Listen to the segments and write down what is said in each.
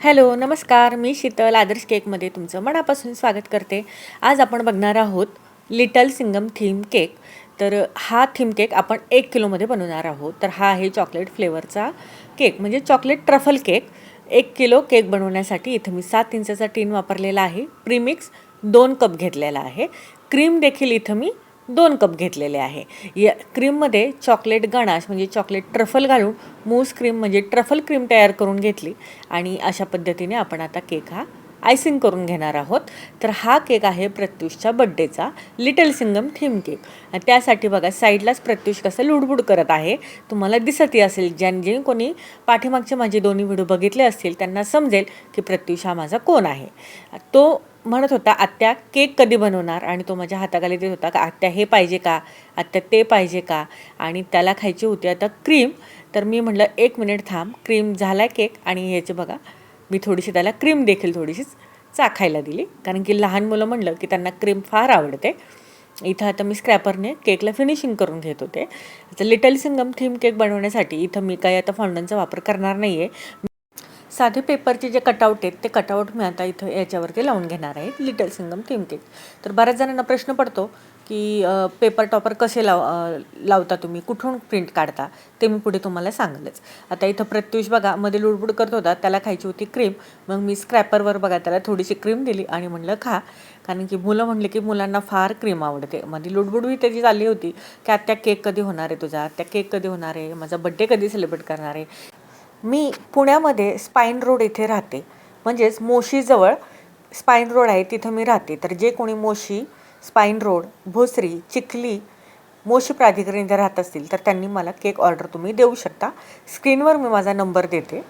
Hello नमस्कार. मी शीतल आदर्श केकमध्ये तुमचं मनापासून स्वागत करते. आज आपण बघणार आहोत लिटल सिंगम थीम केक. तर हा थीम केक आपण एक किलोमध्ये बनवणार आहोत. तर हा आहे चॉकलेट फ्लेवरचा केक म्हणजे चॉकलेट ट्रफल केक. एक किलो केक बनवण्यासाठी इथं मी सात इंचाचा टीन वापरलेला आहे. प्रीमिक्स दोन कप घेतलेला आहे. क्रीम देखील इथं मी दोन कप घेतलेले आहे. या क्रीममध्ये चॉकलेट गणाश म्हणजे चॉकलेट ट्रफल घालून मूस क्रीम म्हणजे ट्रफल क्रीम तयार करून घेतली. आणि अशा पद्धतीने आपण आता केक हा आयसिंग करून घेणार आहोत. तर हा केक आहे प्रत्युषच्या बड्डेचा लिटल सिंगम थीम केक आणि त्यासाठी बघा साईडलाच प्रत्युष कसं लुडबुड करत आहे. तुम्हाला दिसतही असेल ज्यां जे कोणी पाठीमागचे माझे दोन्ही व्हिडिओ बघितले असतील त्यांना समजेल की प्रत्युष हा माझा कोण आहे. तो म्हणत होता आत्या केक कधी बनवणार? आणि तो माझ्या हाताखाली देत होता का आत्या हे पाहिजे का? आत्या ते पाहिजे का? आणि त्याला खायची होती आता क्रीम तर मी म्हटलं एक मिनिट थांब क्रीम झाला केक आणि ह्याचे बघा मी थोडीशी त्याला क्रीम देखील थोडीशी चाखायला दिली. कारण की लहान मुलं म्हणलं की त्यांना क्रीम फार आवडते. इथं आता मी स्क्रॅपरने केकला फिनिशिंग करून घेत होते. तर लिटल सिंगम थीम केक बनवण्यासाठी इथं मी काही आता फॉन्डनचा वापर करणार नाही आहे साधे पेपरचे जे कटआउट आहेत ते कटआउट मी आता इथं याच्यावरती लावून घेणार आहे. लिटल सिंगम थीम केक तर बऱ्याच जणांना प्रश्न पडतो की पेपर टॉपर कसे लाव लावता तुम्ही? कुठून प्रिंट काढता? ते मी पुढे तुम्हाला सांगेलच. आता इथं प्रत्युष बघा मध्ये लुडबुड करत होता त्याला खायची होती क्रीम मग मी स्क्रॅपरवर बघा त्याला थोडीशी क्रीम दिली आणि म्हणलं खा. कारण की मुलं म्हणले की मुलांना फार क्रीम आवडते. मध्ये लुडबुडही त्याची चालली होती. की आत्या केक कधी होणार आहे तुझा? त्या केक कधी होणार आहे? माझा बड्डे कधी सेलिब्रेट करणार आहे? मी पुण्यामध्ये स्पाईन रोड इथे राहते. म्हणजेच मोशीजवळ स्पाईन रोड आहे तिथं मी राहते. तर जे कोणी मोशी स्पाईन रोड भोसरी चिखली मोशी प्राधिकरण इथे राहत असतील तर त्यांनी मला केक ऑर्डर तुम्ही देऊ शकता. स्क्रीनवर मी माझा नंबर देते.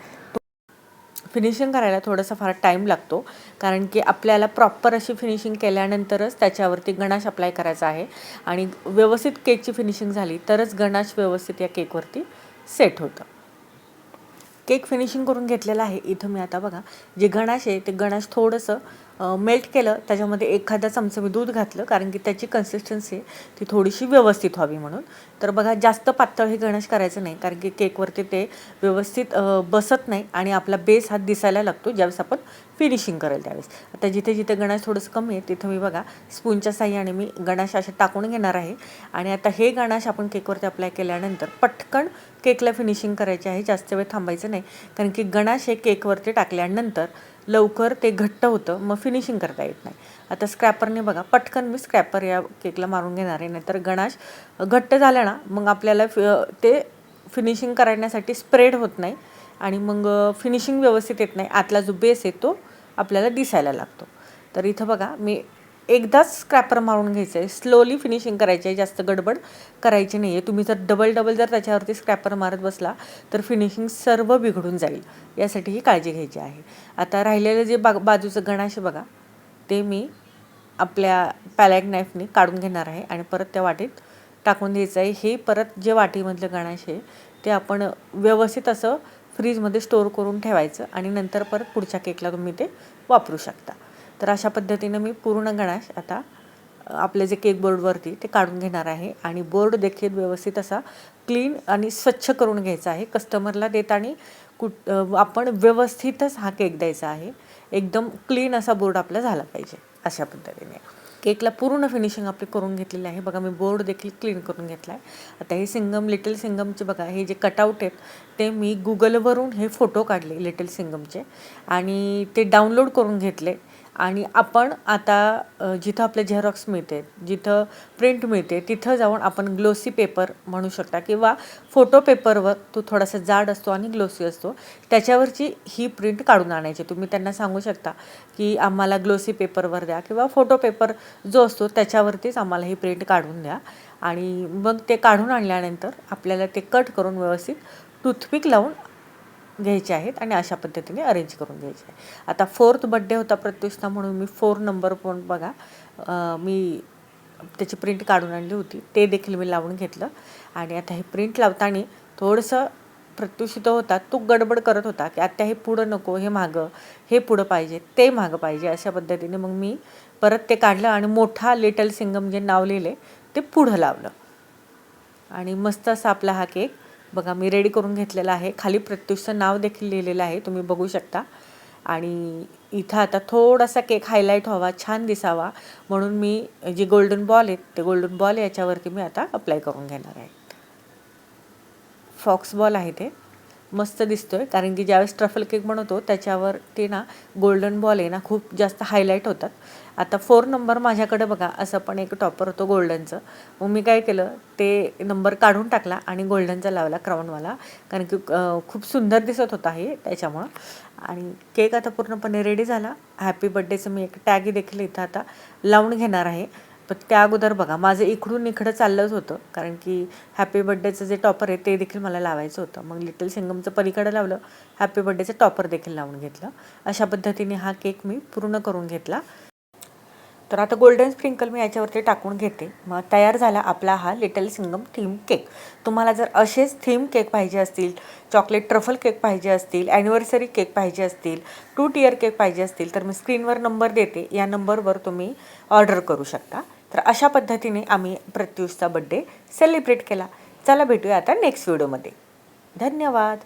फिनिशिंग करायला थोडासा फार टाईम लागतो कारण की आपल्याला प्रॉपर अशी फिनिशिंग केल्यानंतरच त्याच्यावरती गणाश अप्लाय करायचा आहे. आणि व्यवस्थित केकची फिनिशिंग झाली तरच गणाश व्यवस्थित या केकवरती सेट होतं. केक फिनिशिंग करून घेतलेलं आहे. इथं मी आता बघा जे गणाश आहे ते गणाश थोडंसं मेल्ट केलं त्याच्यामध्ये एखादा चमचा मी दूध घातलं कारण की त्याची कन्सिस्टन्सी ती थोडीशी व्यवस्थित व्हावी म्हणून. तर बघा जास्त पातळ हे गणेश करायचं नाही कारण की केकवरती ते व्यवस्थित बसत नाही आणि आपला बेस हा दिसायला लागतो ज्यावेळेस आपण फिनिशिंग करेल त्यावेळेस. आता जिथे जिथे गणेश थोडंसं कमी आहे तिथं मी बघा स्पूनच्या साह्याने मी गणेश असे टाकून घेणार आहे. आणि आता हे गणाश आपण केकवरती अप्लाय केल्यानंतर पटकन केकला फिनिशिंग करायची आहे जास्त वेळ थांबायचं नाही. कारण की गणाश हे केकवरती टाकल्यानंतर लवकर ते घट्ट होतं मग फिनिशिंग करता येत नाही. आता स्क्रॅपरने बघा पटकन मी स्क्रॅपर या केकला मारून घेणार आहे नाहीतर गणाश घट्ट झालं ना मग आपल्याला फि ते फिनिशिंग करण्यासाठी स्प्रेड होत नाही आणि मग फिनिशिंग व्यवस्थित येत नाही. आतला जो बेस आहे तो आपल्याला दिसायला लागतो. तर इथं बघा मी एकदाच स्क्रॅपर मारून घ्यायचं आहे स्लोली फिनिशिंग करायची आहे जास्त गडबड करायची नाही आहे तुम्ही जर डबल डबल जर त्याच्यावरती स्क्रॅपर मारत बसला तर फिनिशिंग सर्व बिघडून जाईल. यासाठी ही काळजी घ्यायची आहे. आता राहिलेलं जे बा बाजूचं गणाशे बघा ते मी आपल्या पॅलॅग नाईफने काढून घेणार आहे आणि परत त्या वाटीत टाकून द्यायचं आहे हे परत जे वाटीमधलं गणाश आहे ते आपण व्यवस्थित असं फ्रीजमध्ये स्टोअर करून ठेवायचं आणि नंतर परत पुढच्या केकला तुम्ही ते वापरू शकता. तर अशा पद्धतीनं मी पूर्ण गणाश आता आपले जे केक बोर्डवरती ते काढून घेणार आहे. आणि बोर्ड देखील व्यवस्थित असा क्लीन आणि स्वच्छ करून घ्यायचा आहे. कस्टमरला देताना कुठ आपण व्यवस्थितच हा केक द्यायचा आहे. एकदम क्लीन असा बोर्ड आपला झाला पाहिजे अशा पद्धतीने. केकला पूर्ण फिनिशिंग आपली करून घेतलेली आहे. बघा मी बोर्ड देखील क्लीन करून घेतला आहे आता हे सिंगम लिटल सिंगमचे बघा हे जे कटआउट आहेत ते मी गुगलवरून हे फोटो काढले लिटल सिंगमचे. आणि ते डाउनलोड करून घेतले. आणि आपण आता जिथं आपले झेरॉक्स मिळते जिथं प्रिंट मिळते तिथं जाऊन आपण ग्लोसी पेपर म्हणू शकता किंवा फोटो पेपरवर तो थोडासा जाड असतो आणि ग्लोसी असतो त्याच्यावरची ही प्रिंट काढून आणायची. तुम्ही त्यांना सांगू शकता की आम्हाला ग्लोसी पेपरवर द्या किंवा फोटो पेपर जो असतो त्याच्यावरतीच आम्हाला ही प्रिंट काढून द्या. आणि मग ते काढून आणल्यानंतर आपल्याला ते कट करून व्यवस्थित टूथपिक लावून घ्यायचे आहेत आणि अशा पद्धतीने अरेंज करून घ्यायचे आहे आता फोर्थ बड्डे होता प्रत्युषचा म्हणून मी फोर नंबर पण बघा मी त्याची प्रिंट काढून आणली होती. ते देखील मी लावून घेतलं. आणि आता हे प्रिंट लावताना थोडंसं प्रत्युषित होता तो गडबड करत होता की आता हे पुढं नको हे मागं हे पुढं पाहिजे ते मागं पाहिजे अशा पद्धतीने मग मी परत ते काढलं आणि मोठा लिटल सिंगम जे नाव लिहिले ते पुढं लावलं. आणि मस्त असा आपला हा केक बघा मी रेडी करून घेतलेला आहे. खाली प्रत्युषचं नाव देखील लिहिलेलं आहे तुम्ही बघू शकता. आणि इथं आता थोडासा केक हायलाईट व्हावा छान दिसावा. म्हणून मी जे गोल्डन बॉल आहेत ते गोल्डन बॉल याच्यावरती मी आता अप्लाय करून घेणार आहे. फॉक्स बॉल आहे ते. मस्त दिसतोय. कारण की ज्यावेळेस ट्रफल केक बनवतो त्याच्यावर ते ना गोल्डन बॉल आहे ना खूप जास्त हायलाईट होतात. आता फोर नंबर माझ्याकडे बघा असं पण एक टॉपर होतो गोल्डनचं मग मी काय केलं ते नंबर काढून टाकला आणि गोल्डनचा लावला क्राऊनवाला कारण की खूप सुंदर दिसत होता हे त्याच्यामुळं. आणि केक आता पूर्णपणे रेडी झाला. हॅपी बड्डेचं मी एक टॅगी देखील इथं आता लावून घेणार आहे. पण त्या अगोदर बघा माझं इकडून इकडं चाललंच होतं. कारण की हॅपी बड्डेचं जे टॉपर आहे ते देखील मला लावायचं होतं. मग लिटल सिंगमचं पलीकडं लावलं हॅपी बड्डेचं टॉपर देखील लावून घेतलं. अशा पद्धतीने हा केक मी पूर्ण करून घेतला. तर आता गोल्डन स्प्रिंकल मी याच्यावरती टाकून घेते. मग तयार झाला आपला हा लिटल सिंगम थीम केक तुम्हाला जर असेच थीम केक पाहिजे असतील चॉकलेट ट्रफल केक पाहिजे असतील ॲनिव्हर्सरी केक पाहिजे असतील टू टियर केक पाहिजे असतील तर मी स्क्रीनवर नंबर देते. या नंबरवर तुम्ही ऑर्डर करू शकता. तर अशा पद्धतीने आम्ही प्रत्युषचा बड्डे सेलिब्रेट केला. चला भेटूया आता नेक्स्ट व्हिडिओमध्ये धन्यवाद.